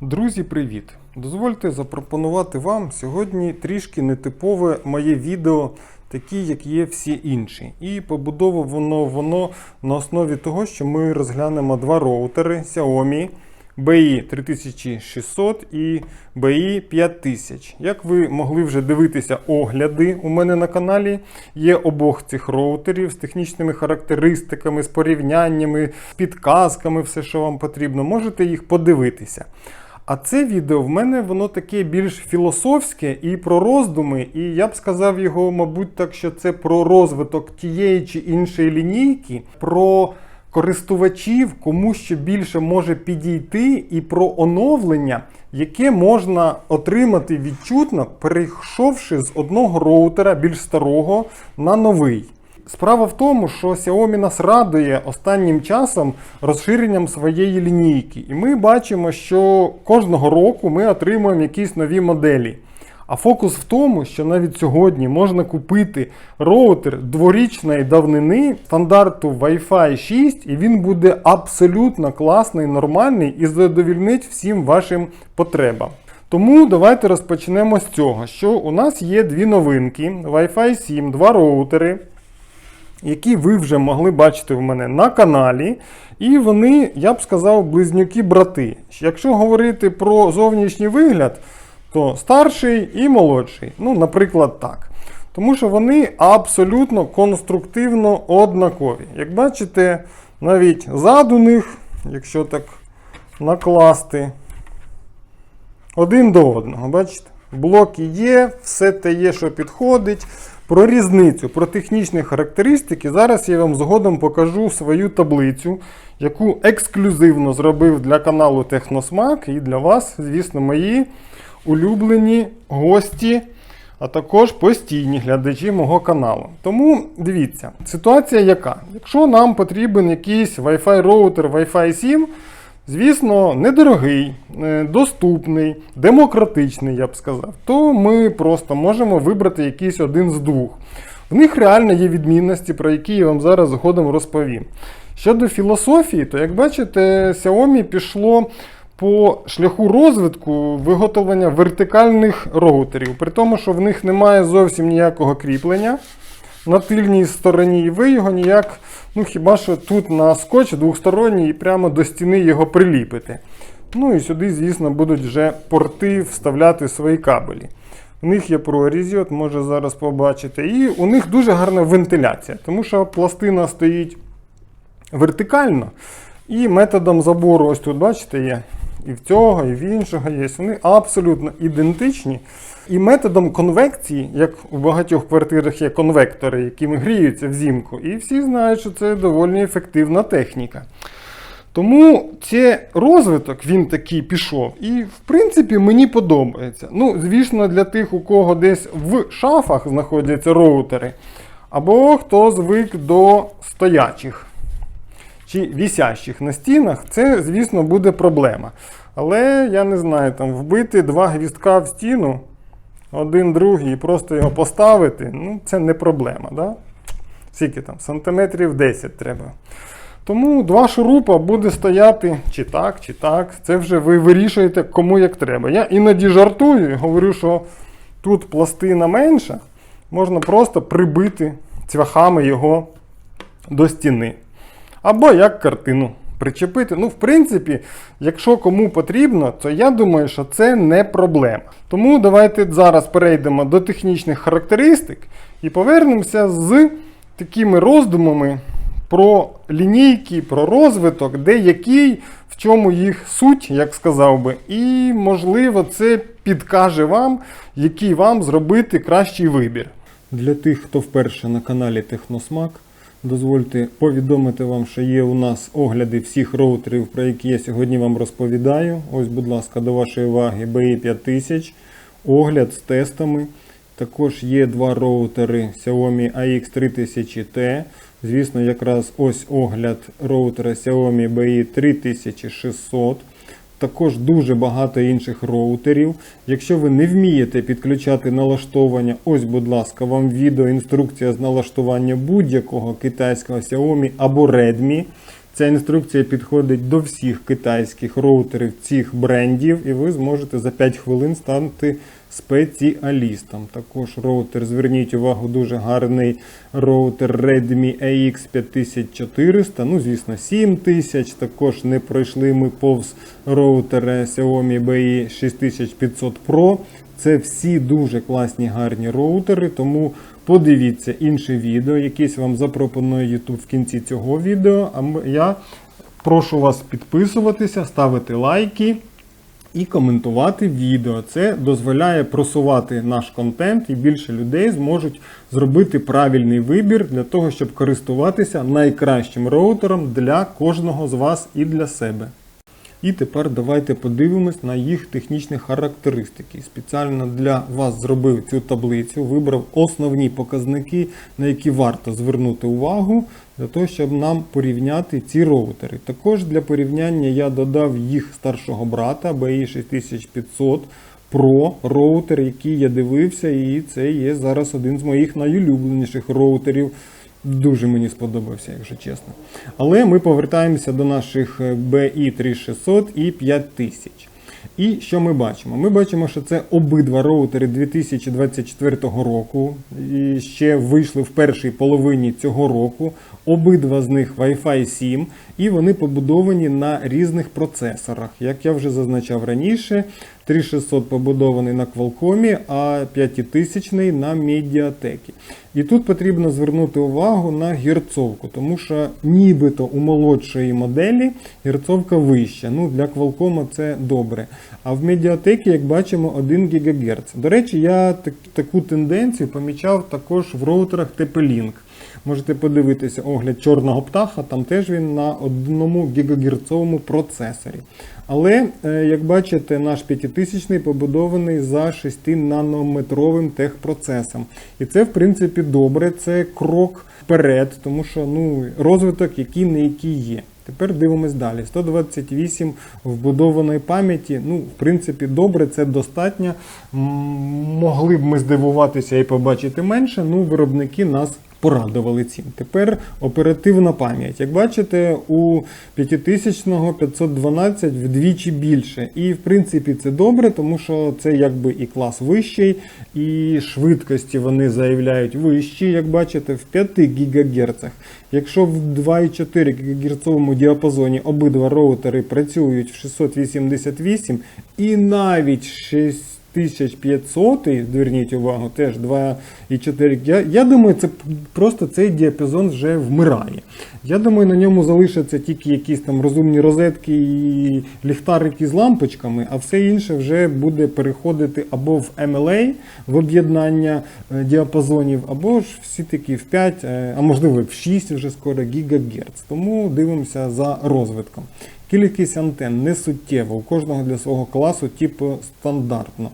Друзі, привіт! Дозвольте запропонувати вам сьогодні трішки нетипове моє відео, такі, як є всі інші. І побудовано воно на основі того, що ми розглянемо два роутери Xiaomi BI 3600 і BI 5000. Як ви могли вже дивитися огляди у мене на каналі, є обох цих роутерів з технічними характеристиками, з порівняннями, з підказками, все, що вам потрібно. Можете їх подивитися. А це відео в мене воно таке більш філософське і про роздуми, і я б сказав його, мабуть, так, що це про розвиток тієї чи іншої лінійки, про користувачів, кому що більше може підійти, і про оновлення, яке можна отримати відчутно, перейшовши з одного роутера більш старого на новий. Справа в тому, що Xiaomi нас радує останнім часом розширенням своєї лінійки. І ми бачимо, що кожного року ми отримуємо якісь нові моделі. А фокус в тому, що навіть сьогодні можна купити роутер дворічної давнини стандарту Wi-Fi 6, і він буде абсолютно класний, нормальний і задовільнить всім вашим потребам. Тому давайте розпочнемо з цього, що у нас є дві новинки: Wi-Fi 7, два роутери які ви вже могли бачити в мене на каналі. І вони, я б сказав, близнюки-брати. Якщо говорити про зовнішній вигляд, то старший і молодший. Ну, наприклад, так. Тому що вони абсолютно конструктивно однакові. Як бачите, навіть зад них, якщо так накласти, один до одного. Бачите? Блоки є, все те є, що підходить. Про різницю, про технічні характеристики. Зараз я вам згодом покажу свою таблицю, яку ексклюзивно зробив для каналу Техносмак і для вас, звісно, мої улюблені гості, а також постійні глядачі мого каналу. Тому дивіться, ситуація яка? Якщо нам потрібен якийсь Wi-Fi роутер Wi-Fi 7. Звісно, недорогий, е, доступний, демократичний, я б сказав, то ми просто можемо вибрати якийсь один з двох. В них реально є відмінності, про які я вам зараз згодом розповім. Щодо філософії, то як бачите, Xiaomi пішло по шляху розвитку виготовлення вертикальних роутерів, при тому, що в них немає зовсім ніякого кріплення на тильній стороні, і ви його ніяк, ну хіба що тут на скотч двохсторонній і прямо до стіни його приліпите. Ну і сюди, звісно, будуть вже порти вставляти свої кабелі. У них є прорізі, от може зараз побачити. І у них дуже гарна вентиляція, тому що пластина стоїть вертикально. І методом забору, ось тут, бачите, є і в цього, і в іншого є. Вони абсолютно ідентичні. І методом конвекції, як у багатьох квартирах є конвектори, якими гріються взимку, і всі знають, що це доволі ефективна техніка. Тому цей розвиток він такий пішов. І, в принципі, мені подобається. Ну, звісно, для тих, у кого десь в шафах знаходяться роутери, або хто звик до стоячих чи вісящих на стінах, це, звісно, буде проблема. Але я не знаю, там вбити два гвіздка в стіну, один другий, і просто його поставити, ну, це не проблема. Да? Скільки там, сантиметрів 10 треба. Тому два шурупа буде стояти чи так, чи так. Це вже ви вирішуєте, кому як треба. Я іноді жартую і говорю, що тут пластина менша, можна просто прибити цвяхами його до стіни. Або як картину причепити. Ну, в принципі, якщо кому потрібно, то я думаю, що це не проблема. Тому давайте зараз перейдемо до технічних характеристик і повернемося з такими роздумами про лінійки, про розвиток, де який, в чому їх суть, як сказав би, і, можливо, це підкаже вам, який вам зробити кращий вибір. Для тих, хто вперше на каналі Техносмак. Дозвольте повідомити вам, що є у нас огляди всіх роутерів, про які я сьогодні вам розповідаю. Ось, будь ласка, до вашої уваги BI 5000, огляд з тестами. Також є два роутери Xiaomi AX3000T. Звісно, якраз ось огляд роутера Xiaomi BI 3600. Також дуже багато інших роутерів. Якщо ви не вмієте підключати налаштовання, ось, будь ласка, вам відео інструкція з налаштування будь-якого китайського Xiaomi або Redmi. Ця інструкція підходить до всіх китайських роутерів цих брендів, і ви зможете за 5 хвилин стати спеціалістом. Також роутер, зверніть увагу, дуже гарний роутер Redmi AX 5400, ну, звісно, 7000. Також не пройшли ми повз роутера Xiaomi BI 6500 Pro. Це всі дуже класні гарні роутери, тому подивіться інше відео, якесь вам запропонує YouTube в кінці цього відео. А я прошу вас підписуватися, ставити лайки і коментувати відео. Це дозволяє просувати наш контент і більше людей зможуть зробити правильний вибір для того, щоб користуватися найкращим роутером для кожного з вас і для себе. І тепер давайте подивимось на їх технічні характеристики. Спеціально для вас зробив цю таблицю, вибрав основні показники, на які варто звернути увагу, для того, щоб нам порівняти ці роутери. Також для порівняння я додав їх старшого брата BI 6500 Pro роутер, який я дивився, і це є зараз один з моїх найулюбленіших роутерів. Дуже мені сподобався, якщо чесно. Але ми повертаємося до наших е, BI 3600 і 5000. І що ми бачимо? Ми бачимо, що це обидва роутери 2024 року. І ще вийшли в першій половині цього року. Обидва з них Wi-Fi 7, і вони побудовані на різних процесорах. Як я вже зазначав раніше, 3600 побудований на Qualcomm, а 5000 на Mediatek. І тут потрібно звернути увагу на герцовку, тому що нібито у молодшої моделі герцовка вища. Ну, для Qualcomm це добре. А в Mediatek, як бачимо, 1 ГГц. До речі, я так- таку тенденцію помічав також в роутерах TP-Link. Можете подивитися огляд чорного птаха, там теж він на 1 ГГц процесорі. Але, е, як бачите, наш 5000 побудований за 6-нанометровим техпроцесом. І це, в принципі, добре, це крок вперед, тому що ну, розвиток який не який є. Тепер дивимось далі. 128 вбудованої пам'яті. Ну, в принципі, добре, це достатньо. Могли б ми здивуватися і побачити менше. Ну, виробники нас порадували цим. Тепер оперативна пам'ять. Як бачите, у 5000 512 вдвічі більше. І в принципі це добре, тому що це якби і клас вищий, і швидкості вони заявляють вищі, як бачите, в 5 ГГц. Якщо в 2,4 ГГц діапазоні обидва роутери працюють в 688 і навіть 6 1500, зверніть увагу, теж 2,4. Я, я думаю, це просто цей діапазон вже вмирає. Я думаю, на ньому залишаться тільки якісь там розумні розетки і ліхтарики з лампочками, а все інше вже буде переходити або в MLA, в об'єднання е, діапазонів, або ж всі таки в 5, е, а можливо в 6 вже скоро ГГц. Тому дивимося за розвитком. Кількість антенн не суттєва, у кожного для свого класу, типу стандартно.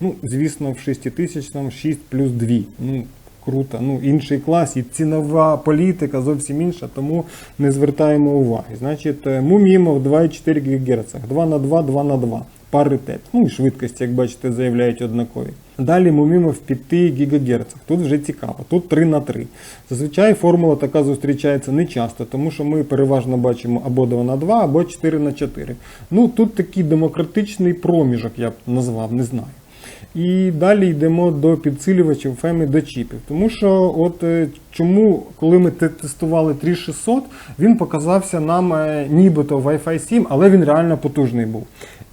Ну, звісно, в 6000 6 плюс 2. Ну, круто. Ну, інший клас і цінова політика зовсім інша, тому не звертаємо уваги. Значить, Мумімов 2,4 ГГц, 2 на 2, 2 на 2. Паритет. Ну і швидкості, як бачите, заявляють однакові. Далі Мумімов в 5 ГГц. Тут вже цікаво. Тут 3 на 3. Зазвичай формула така зустрічається не часто, тому що ми переважно бачимо або 2 на 2, або 4 на 4. Ну тут такий демократичний проміжок, я б назвав, не знаю. І далі йдемо до підсилювачів феми до чіпів. Тому що, от е, чому, коли ми те- тестували 3600, він показався нам е, нібито Wi-Fi 7, але він реально потужний був.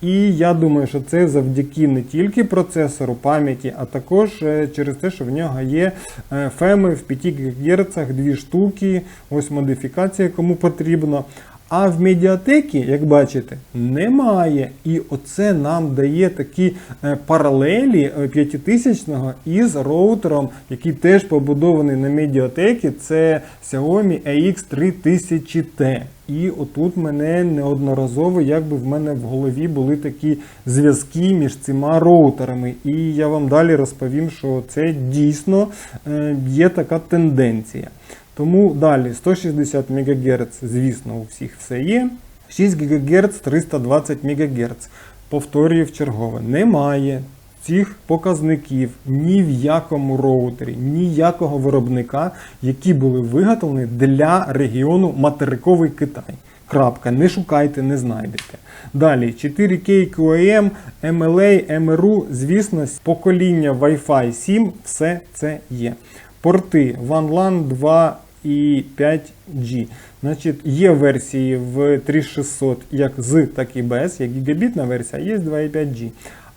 І я думаю, що це завдяки не тільки процесору пам'яті, а також е, через те, що в нього є е, феми в 5 ГГц, дві штуки, ось модифікація, кому потрібно. А в медіатекі, як бачите, немає. І оце нам дає такі е, паралелі е, 5000 із роутером, який теж побудований на медіатекі. Це Xiaomi AX3000T. І отут мене неодноразово, якби в мене в голові були такі зв'язки між цими роутерами. І я вам далі розповім, що це дійсно е, є така тенденція. Тому далі 160 МГц, звісно, у всіх все є. 6 ГГц 320 МГц. Повторюю чергове, немає цих показників ні в якому роутері, ніякого виробника, які були виготовлені для регіону материковий Китай. Крапка, не шукайте, не знайдете. Далі 4K QAM, MLA, MRU, звісно, покоління Wi-Fi 7, все це є. Порти OneLAN 2 і 5G. Значить, є версії в 3600 як з, так і без, як гігабітна версія, є 2,5G.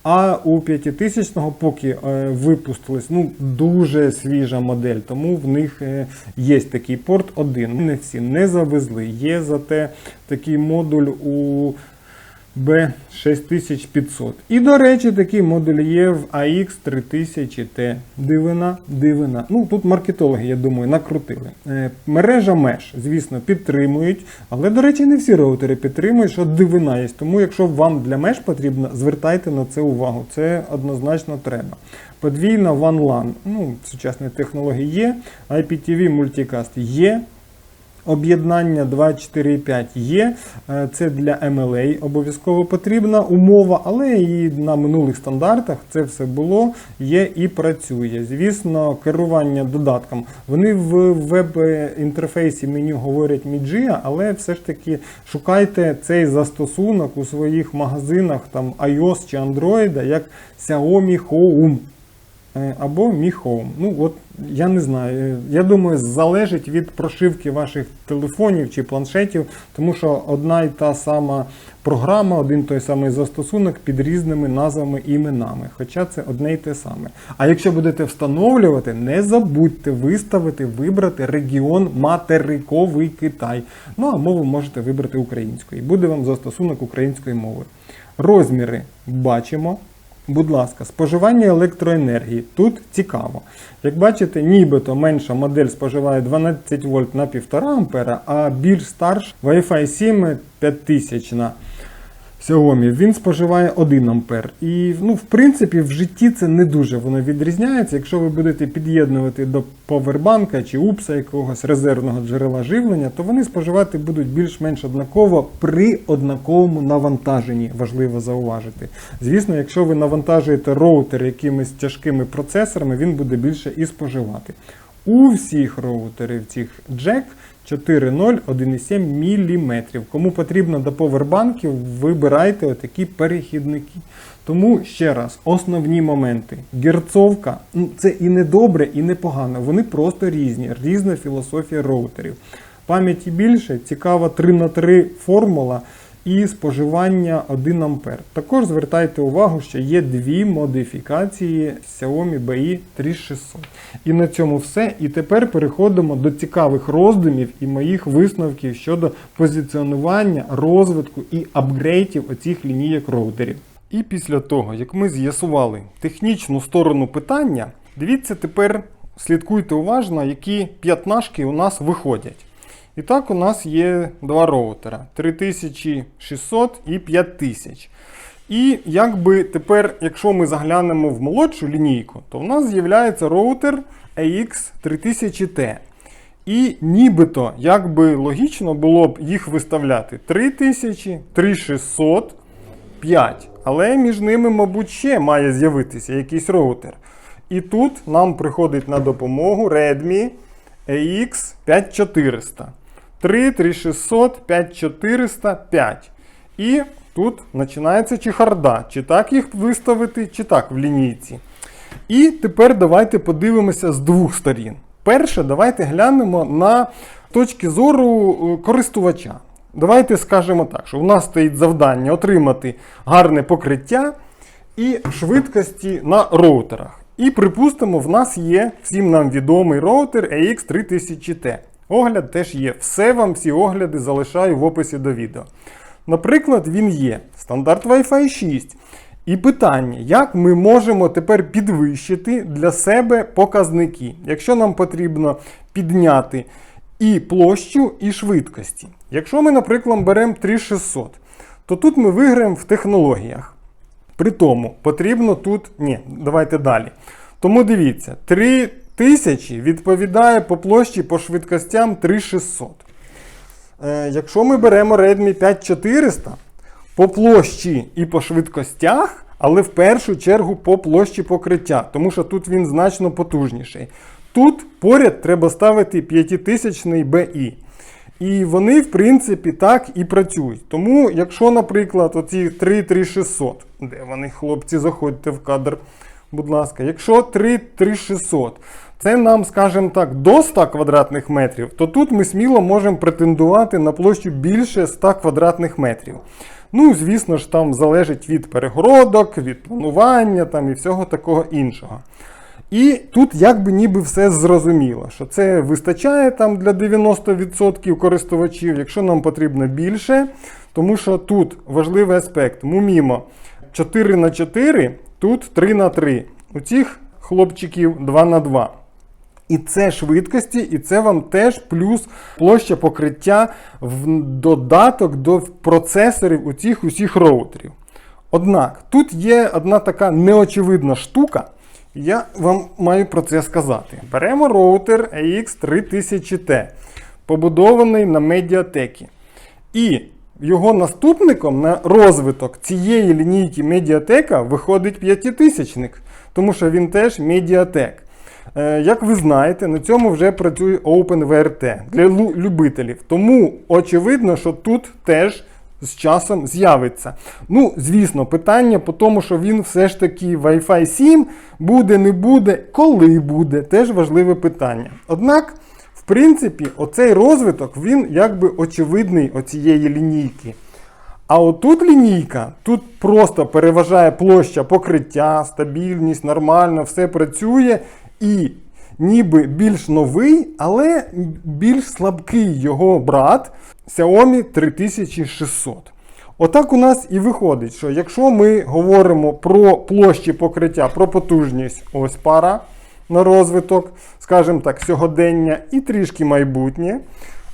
А у 5000 поки е, випустилась ну, дуже свіжа модель, тому в них е, є такий порт один. Не всі не завезли. Є зате такий модуль у B6500. І, до речі, такий модуль є в AX3000T. Дивина, дивина. Ну, тут маркетологи, я думаю, накрутили. Е, мережа меж, звісно, підтримують, але, до речі, не всі роутери підтримують, що дивина є. Тому, якщо вам для меж потрібно, звертайте на це увагу. Це однозначно треба. Подвійна OneLAN. Ну, сучасні технології є. IPTV Multicast є. Об'єднання 2.4.5 є. Е, Це для MLA обов'язково потрібна умова, але і на минулих стандартах це все було, є і працює. Звісно, керування додатком. Вони в веб-інтерфейсі меню говорять Midgia, але все ж таки шукайте цей застосунок у своїх магазинах там iOS чи Android, як Xiaomi Home. Е, або Mi Home. Ну, от я не знаю. Е, Я думаю, залежить від прошивки ваших телефонів чи планшетів, тому що одна і та сама програма, один той самий застосунок під різними назвами і іменами. Хоча це одне і те саме. А якщо будете встановлювати, не забудьте виставити, вибрати регіон материковий Китай. Ну а мову можете вибрати українську. І буде вам застосунок української мови. Розміри бачимо. Будь ласка, споживання електроенергії. Тут цікаво. Як бачите, нібито менша модель споживає 12 вольт на 1,5 ампера, а більш старш Wi-Fi 7 5000 на Xiaomi, він споживає 1 ампер. І ну, в принципі в житті це не дуже воно відрізняється. Якщо ви будете під'єднувати до повербанка чи упса якогось резервного джерела живлення, то вони споживати будуть більш-менш однаково при однаковому навантаженні, важливо зауважити. Звісно, якщо ви навантажуєте роутер якимись тяжкими процесорами, він буде більше і споживати. У всіх роутерів цих джек 4.0 1,7 мм. Кому потрібно до повербанків, вибирайте отакі перехідники. Тому ще раз, основні моменти. Герцовка ну, це і не добре, і не погано. Вони просто різні, різна філософія роутерів. Пам'яті більше, цікава 3 на 3 формула і споживання 1 А. Також звертайте увагу, що є дві модифікації Xiaomi BI 3600. І на цьому все. І тепер переходимо до цікавих роздумів і моїх висновків щодо позиціонування, розвитку і апгрейтів оцих лінійок роутерів. І після того, як ми з'ясували технічну сторону питання, дивіться тепер, слідкуйте уважно, які п'ятнашки у нас виходять. І так, у нас є два роутера 3600 і 5000. І якби тепер, якщо ми заглянемо в молодшу лінійку, то в нас з'являється роутер AX3000T. І нібито, якби логічно було б їх виставляти 3000, 3600, 5. Але між ними, мабуть, ще має з'явитися якийсь роутер. І тут нам приходить на допомогу Redmi AX 5400. 3, 3600, 5400, 5. І тут починається чехарда. Чи так їх виставити, чи так в лінійці. І тепер давайте подивимося з двох сторін. Перше, давайте глянемо на точки зору е, користувача. Давайте скажемо так, що у нас стоїть завдання отримати гарне покриття і швидкості на роутерах. І припустимо, в нас є всім нам відомий роутер AX3000T. Огляд теж є. Все вам всі огляди залишаю в описі до відео. Наприклад, він є стандарт Wi-Fi 6. І питання, як ми можемо тепер підвищити для себе показники, якщо нам потрібно підняти і площу, і швидкості. Якщо ми, наприклад, беремо 3600, то тут ми виграємо в технологіях. При тому потрібно тут. Ні, давайте далі. Тому дивіться, 3000 відповідає по площі по швидкостям 3600. Е, якщо ми беремо Redmi 5400 по площі і по швидкостях, але в першу чергу по площі покриття, тому що тут він значно потужніший. Тут поряд треба ставити 5000 BI. І вони, в принципі, так і працюють. Тому, якщо, наприклад, оці 33600, де вони, хлопці, заходьте в кадр, будь ласка, якщо 33600, це нам, скажімо так, до 100 квадратних метрів, то тут ми сміло можемо претендувати на площу більше 100 квадратних метрів. Ну, звісно ж, там залежить від перегородок, від планування там, і всього такого іншого. І тут якби ніби все зрозуміло, що це вистачає там для 90% користувачів, якщо нам потрібно більше, тому що тут важливий аспект. Мумімо 4 на 4 тут 3 на 3 У цих хлопчиків 2 на 2 і це швидкості, і це вам теж плюс площа покриття в додаток до процесорів у цих усіх роутерів. Однак, тут є одна така неочевидна штука, я вам маю про це сказати. Беремо роутер AX3000T, побудований на медіатекі. І його наступником на розвиток цієї лінійки медіатека виходить п'ятитисячник, тому що він теж медіатек. Е, Як ви знаєте, на цьому вже працює OpenVRT для лю- любителів. Тому очевидно, що тут теж з часом з'явиться. Ну, звісно, питання по тому, що він все ж таки Wi-Fi 7 буде, не буде, коли буде, теж важливе питання. Однак, в принципі, оцей розвиток він якби очевидний оцієї лінійки. А отут лінійка, тут просто переважає площа покриття, стабільність, нормально, все працює. І ніби більш новий, але більш слабкий його брат Xiaomi 3600. Отак у нас і виходить, що якщо ми говоримо про площі покриття, про потужність, ось пара на розвиток, скажімо так, сьогодення і трішки майбутнє.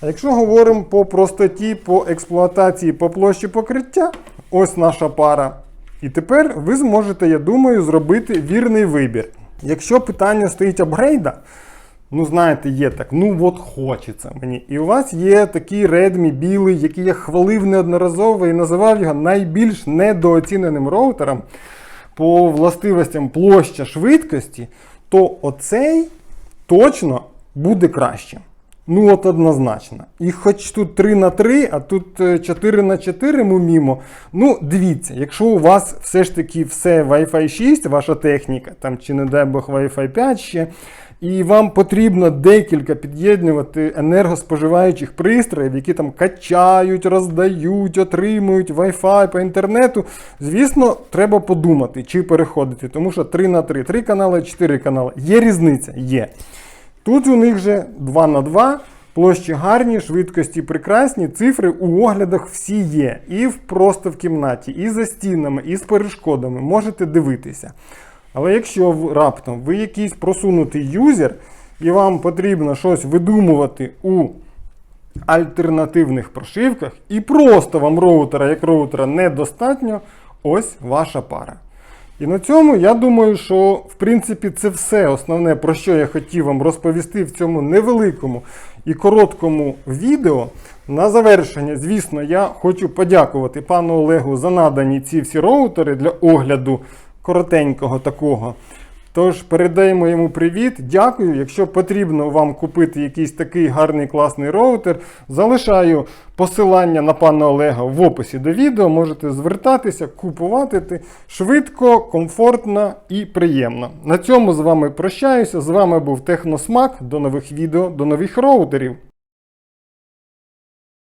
А якщо говоримо по простоті, по експлуатації, по площі покриття, ось наша пара. І тепер ви зможете, я думаю, зробити вірний вибір. Якщо питання стоїть апгрейда, ну знаєте, є так, ну от хочеться мені. І у вас є такий Redmi білий, який я хвалив неодноразово і називав його найбільш недооціненим роутером по властивостям площа швидкості, то оцей точно буде краще. Ну, от однозначно. І хоч тут 3 на 3, а тут е, 4 на 4 мумімо. Ну, дивіться, якщо у вас все ж таки все Wi-Fi 6, ваша техніка, там чи не дай Бог Wi-Fi 5 ще, і вам потрібно декілька під'єднувати енергоспоживаючих пристроїв, які там качають, роздають, отримують Wi-Fi по інтернету. Звісно, треба подумати, чи переходити, тому що 3 на 3, 3 канали, 4 канали. Є різниця? Є. Тут у них же 2 на 2, площі гарні, швидкості прекрасні, цифри у оглядах всі є. І просто в кімнаті, і за стінами, і з перешкодами. Можете дивитися. Але якщо раптом ви якийсь просунутий юзер, і вам потрібно щось видумувати у альтернативних прошивках, і просто вам роутера як роутера недостатньо, ось ваша пара. І на цьому я думаю, що в принципі це все основне, про що я хотів вам розповісти в цьому невеликому і короткому відео. На завершення, звісно, я хочу подякувати пану Олегу за надані ці всі роутери для огляду коротенького такого. Тож передаємо йому привіт. Дякую. Якщо потрібно вам купити якийсь такий гарний класний роутер, залишаю посилання на пана Олега в описі до відео. Можете звертатися, купувати швидко, комфортно і приємно. На цьому з вами прощаюся. З вами був Техносмак. До нових відео, до нових роутерів.